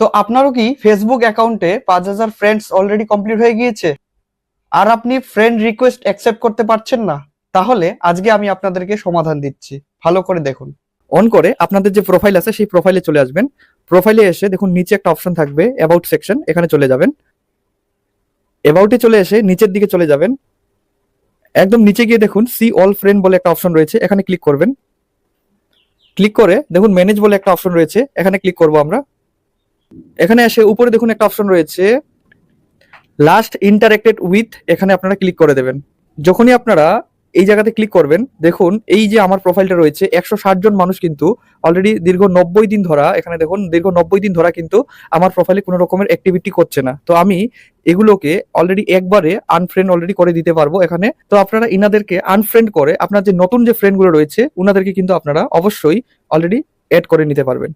তো আপনারও কি ফেসবুক অ্যাকাউন্টে পাঁচ হাজার ফ্রেন্ডস অলরেডি কমপ্লিট হয়ে গিয়েছে? আর আপনি ফ্রেন্ড রিকোয়েস্ট অ্যাকসেপ্ট করতে পারছেন না, তাহলে আজকে আমি আপনাদেরকে সমাধান দিচ্ছি। ভালো করে দেখুন। অন করে আপনাদের যে প্রোফাইল আছে, সেই প্রোফাইলে চলে আসবেন। প্রোফাইলে এসে দেখুন, নিচে একটা অপশন থাকবে অ্যাবাউট সেকশন এখানে চলে যাবেন। অ্যাবাউটে চলে এসে নিচের দিকে চলে যাবেন। একদম নিচে গিয়ে দেখুন সি অল ফ্রেন্ড বলে একটা অপশন রয়েছে, এখানে ক্লিক করবেন। ক্লিক করে দেখুন ম্যানেজ বলে একটা অপশন রয়েছে, এখানে ক্লিক করব আমরা। এখানে এসে উপরে দেখুন একটা অপশন রয়েছে। লাস্ট ইন্টারেক্টেড উইথ এখানে আপনারা ক্লিক করে দেবেন। যখনই আপনারা এই জায়গাতে ক্লিক করবেন, দেখুন এই যে আমার প্রোফাইলটা রয়েছে, একশো ষাট জন মানুষ কিন্তু অলরেডি দীর্ঘ নব্বই দিন ধরা, এখানে দেখুন দীর্ঘ নব্বই দিন ধরা কিন্তু আমার প্রোফাইলে কোনো রকমের অ্যাক্টিভিটি করছে না। তো আমি এগুলোকে অলরেডি একবারে আনফ্রেন্ড অলরেডি করে দিতে পারব এখানে। তো আপনারা ইনাদেরকে আনফ্রেন্ড করে, আপনার যে নতুন যে ফ্রেন্ডগুলো রয়েছে, উনাদেরকে কিন্তু আপনারা অবশ্যই অলরেডি অ্যাড করে নিতে পারবেন।